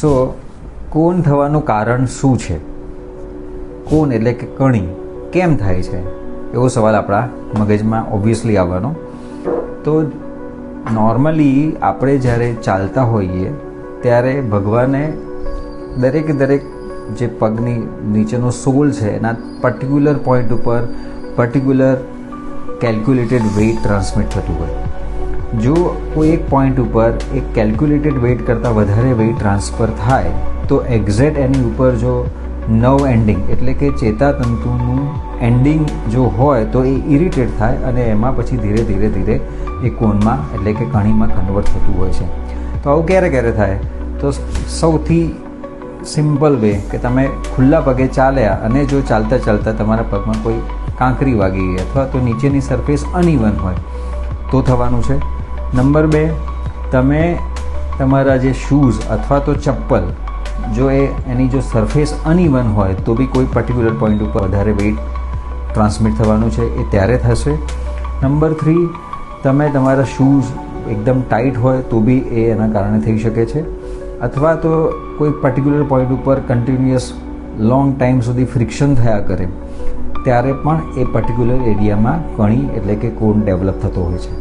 સો કોન થવાનું કારણ શું છે? કોન એટલે કે કણી? કેમ થાય છે? એવો સવાલ આપણા મગજમાં ઓબ્વિયસલી આવવાનો. તો નોર્મલી આપણે જ્યારે ચાલતા હોઈએ, ત્યારે ભગવાને દરેક દરેક જે પગની નીચેનો સોલ છે, એના પર્ટિક્યુલર પોઈન્ટ ઉપર પર્ટિક્યુલર કેલ્ક્યુલેટેડ વેઇટ ટ્રાન્સમિટ થતું હોય. જો કોઈ એક પોઈન્ટ ઉપર એક કેલ્ક્યુલેટેડ વેઇટ કરતાં વધારે વેઇટ ટ્રાન્સફર થાય, તો એક્ઝેક્ટ એની ઉપર જો નવ એન્ડિંગ એટલે કે ચેતાતંતુનું એન્ડિંગ જો હોય, તો એ ઇરિટેટ થાય અને એમાં પછી ધીરે ધીરે ધીરે એ કોનમાં એટલે કે કણીમાં કન્વર્ટ થતું હોય છે. તો આવું ક્યારે ક્યારે થાય? તો સૌથી સિમ્પલ વે કે તમે ખુલ્લા પગે ચાલ્યા અને જો ચાલતા ચાલતા તમારા પગમાં કોઈ કાંકરી વાગી ગઈ અથવા તો નીચેની સરફેસ અનઇવન હોય, તો થવાનું છે. નંબર બે, તમે તમારા જે શૂઝ અથવા તો ચપ્પલ, જો એ એની જો સરફેસ અનઇવન હોય, તો બી કોઈ પર્ટિક્યુલર પોઈન્ટ ઉપર વધારે વેઇટ ટ્રાન્સમિટ થવાનું છે, એ ત્યારે થશે. નંબર થ્રી તમે તમારા શૂઝ એકદમ ટાઈટ હોય, તો બી એ એના કારણે થઈ શકે છે. અથવા તો કોઈ પર્ટિક્યુલર પોઈન્ટ ઉપર કન્ટિન્યુઅસ લોંગ ટાઈમ સુધી ફ્રિક્શન થયા કરે, ત્યારે પણ એ પર્ટિક્યુલર એરિયામાં કણી એટલે કે કોન ડેવલપ થતો હોય છે.